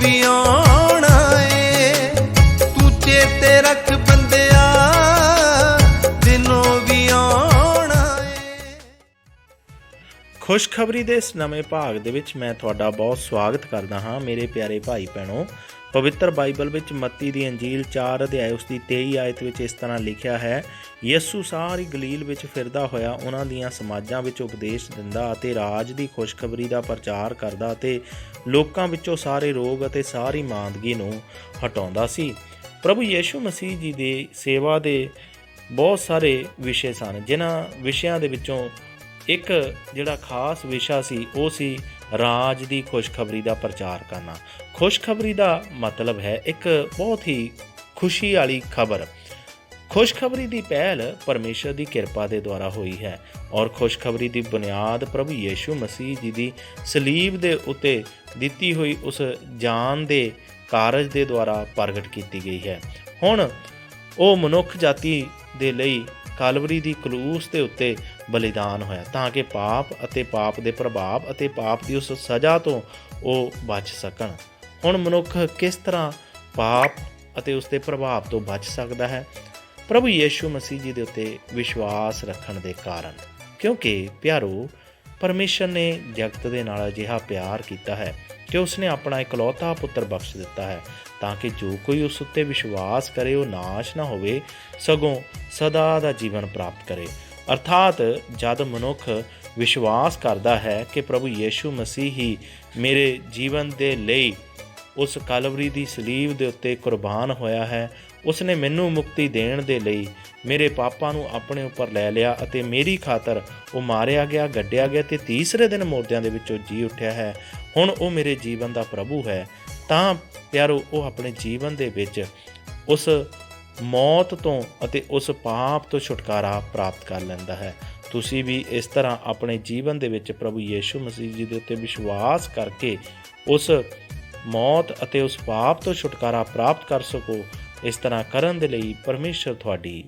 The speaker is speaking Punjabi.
ਵੀ ਆਉਣਾ ਖੁਸ਼ਖਬਰੀ ਦੇ ਇਸ ਨਵੇਂ ਭਾਗ ਦੇ ਵਿੱਚ ਮੈਂ ਤੁਹਾਡਾ ਬਹੁਤ ਸਵਾਗਤ ਕਰਦਾ ਹਾਂ। ਮੇਰੇ ਪਿਆਰੇ ਭਾਈ ਭੈਣੋ ਪਵਿੱਤਰ ਬਾਈਬਲ ਵਿੱਚ ਮੱਤੀ ਦੀ ਅੰਜੀਲ 4 ਅਧਿਆਇ ਉਸ ਦੀ 23 ਆਇਤ ਵਿੱਚ ਇਸ ਤਰ੍ਹਾਂ ਲਿਖਿਆ ਹੈ, ਯਿਸੂ ਸਾਰੀ ਗਲੀਲ ਵਿੱਚ ਫਿਰਦਾ ਹੋਇਆ ਉਹਨਾਂ ਦੀਆਂ ਸਮਾਜਾਂ ਵਿੱਚ ਉਪਦੇਸ਼ ਦਿੰਦਾ ਅਤੇ ਰਾਜ ਦੀ ਖੁਸ਼ਖਬਰੀ ਦਾ ਪ੍ਰਚਾਰ ਕਰਦਾ ਅਤੇ ਲੋਕਾਂ ਵਿੱਚੋਂ ਸਾਰੇ ਰੋਗ ਅਤੇ ਸਾਰੀ ਮਾਂਦਗੀ ਨੂੰ ਹਟਾਉਂਦਾ ਸੀ। ਪ੍ਰਭੂ ਯੀਸ਼ੂ ਮਸੀਹ ਜੀ ਦੀ ਸੇਵਾ ਦੇ ਬਹੁਤ ਸਾਰੇ ਵਿਸ਼ੇ ਸਨ, ਜਿਨ੍ਹਾਂ ਵਿਸ਼ਿਆਂ ਦੇ ਵਿੱਚੋਂ ਇੱਕ ਜਿਹੜਾ ਖਾਸ ਵਿਸ਼ਾ ਸੀ, ਉਹ ਸੀ ਰਾਜ ਦੀ ਖੁਸ਼ਖਬਰੀ ਦਾ ਪ੍ਰਚਾਰ ਕਰਨਾ। ਖੁਸ਼ਖਬਰੀ ਦਾ ਮਤਲਬ ਹੈ ਇੱਕ ਬਹੁਤ ਹੀ ਖੁਸ਼ੀ ਵਾਲੀ ਖਬਰ। ਖੁਸ਼ਖਬਰੀ ਦੀ ਪਹਿਲ ਪਰਮੇਸ਼ਰ ਦੀ ਕਿਰਪਾ ਦੇ ਦੁਆਰਾ ਹੋਈ ਹੈ ਔਰ ਖੁਸ਼ਖਬਰੀ ਦੀ ਬੁਨਿਆਦ ਪ੍ਰਭੂ ਯੀਸ਼ੂ ਮਸੀਹ ਜੀ ਦੀ ਸਲੀਬ ਦੇ ਉੱਤੇ ਦਿੱਤੀ ਹੋਈ ਉਸ ਜਾਨ ਦੇ ਕਾਰਜ ਦੇ ਦੁਆਰਾ ਪ੍ਰਗਟ ਕੀਤੀ ਗਈ ਹੈ। ਹੁਣ ਉਹ ਮਨੁੱਖ ਜਾਤੀ ਦੇ ਲਈ ਕਾਲਵਰੀ ਦੀ ਕਲੂਸ ਦੇ ਉੱਤੇ ਬਲੀਦਾਨ ਹੋਇਆ ਤਾਂ ਕਿ ਪਾਪ ਅਤੇ ਪਾਪ ਦੇ ਪ੍ਰਭਾਵ ਅਤੇ ਪਾਪ ਦੀ ਉਸ ਸਜ਼ਾ ਤੋਂ ਉਹ ਬਚ ਸਕਣ। ਹੁਣ ਮਨੁੱਖ ਕਿਸ ਤਰ੍ਹਾਂ ਪਾਪ ਅਤੇ ਉਸ ਦੇ ਪ੍ਰਭਾਵ ਤੋਂ ਬਚ ਸਕਦਾ ਹੈ? ਪ੍ਰਭੂ ਯੀਸ਼ੂ ਮਸੀਹ ਜੀ ਦੇ ਉੱਤੇ ਵਿਸ਼ਵਾਸ ਰੱਖਣ ਦੇ ਕਾਰਨ। ਕਿਉਂਕਿ ਪਿਆਰੋ, ਪਰਮੇਸ਼ਰ ਨੇ ਜਗਤ ਦੇ ਨਾਲ ਅਜਿਹਾ ਪਿਆਰ ਕੀਤਾ ਹੈ ਕਿ ਉਸਨੇ ਆਪਣਾ ਇਕਲੌਤਾ ਪੁੱਤਰ ਬਖਸ਼ ਦਿੱਤਾ ਹੈ ਤਾਂ ਕਿ ਜੋ ਕੋਈ ਉਸ ਉੱਤੇ ਵਿਸ਼ਵਾਸ ਕਰੇ, ਉਹ ਨਾਸ਼ ਨਾ ਹੋਵੇ, ਸਗੋਂ ਸਦਾ ਦਾ ਜੀਵਨ ਪ੍ਰਾਪਤ ਕਰੇ। ਅਰਥਾਤ ਜਦ ਮਨੁੱਖ ਵਿਸ਼ਵਾਸ ਕਰਦਾ ਹੈ ਕਿ ਪ੍ਰਭੂ ਯੀਸ਼ੂ ਮਸੀਹ ਹੀ ਮੇਰੇ ਜੀਵਨ ਦੇ ਲਈ ਉਸ ਕਲਵਰੀ ਦੀ ਸਲੀਬ ਦੇ ਉੱਤੇ ਕੁਰਬਾਨ ਹੋਇਆ ਹੈ, ਉਸਨੇ ਮੈਨੂੰ ਮੁਕਤੀ ਦੇਣ ਦੇ ਲਈ ਮੇਰੇ ਪਾਪਾਂ ਨੂੰ ਆਪਣੇ ਉੱਪਰ ਲੈ ਲਿਆ ਅਤੇ ਮੇਰੀ ਖਾਤਰ ਉਹ ਮਾਰਿਆ ਗਿਆ, ਗੱਡਿਆ ਗਿਆ ਤੇ ਤੀਸਰੇ ਦਿਨ ਮੁਰਦਿਆਂ ਦੇ ਵਿੱਚੋਂ ਜੀ ਉੱਠਿਆ ਹੈ। ਹੁਣ ਉਹ ਮੇਰੇ ਜੀਵਨ ਦਾ ਪ੍ਰਭੂ ਹੈ। ਤਾਂ ਪਿਆਰੋ, ਉਹ ਆਪਣੇ ਜੀਵਨ ਦੇ ਵਿੱਚ ਉਸ ਮੌਤ ਤੋਂ ਅਤੇ ਉਸ ਪਾਪ ਤੋਂ ਛੁਟਕਾਰਾ ਪ੍ਰਾਪਤ ਕਰ ਲੈਂਦਾ ਹੈ। ਤੁਸੀਂ ਵੀ ਇਸ ਤਰ੍ਹਾਂ ਆਪਣੇ ਜੀਵਨ ਦੇ ਵਿੱਚ ਪ੍ਰਭੂ ਯੀਸ਼ੂ ਮਸੀਹ ਜੀ ਦੇ ਉੱਤੇ ਵਿਸ਼ਵਾਸ ਕਰਕੇ ਉਸ ਮੌਤ ਅਤੇ ਉਸ ਪਾਪ ਤੋਂ ਛੁਟਕਾਰਾ ਪ੍ਰਾਪਤ ਕਰ ਸਕੋ। ਇਸ ਤਰ੍ਹਾਂ ਕਰਨ ਦੇ ਲਈ ਪਰਮੇਸ਼ਰ ਤੁਹਾਡੀ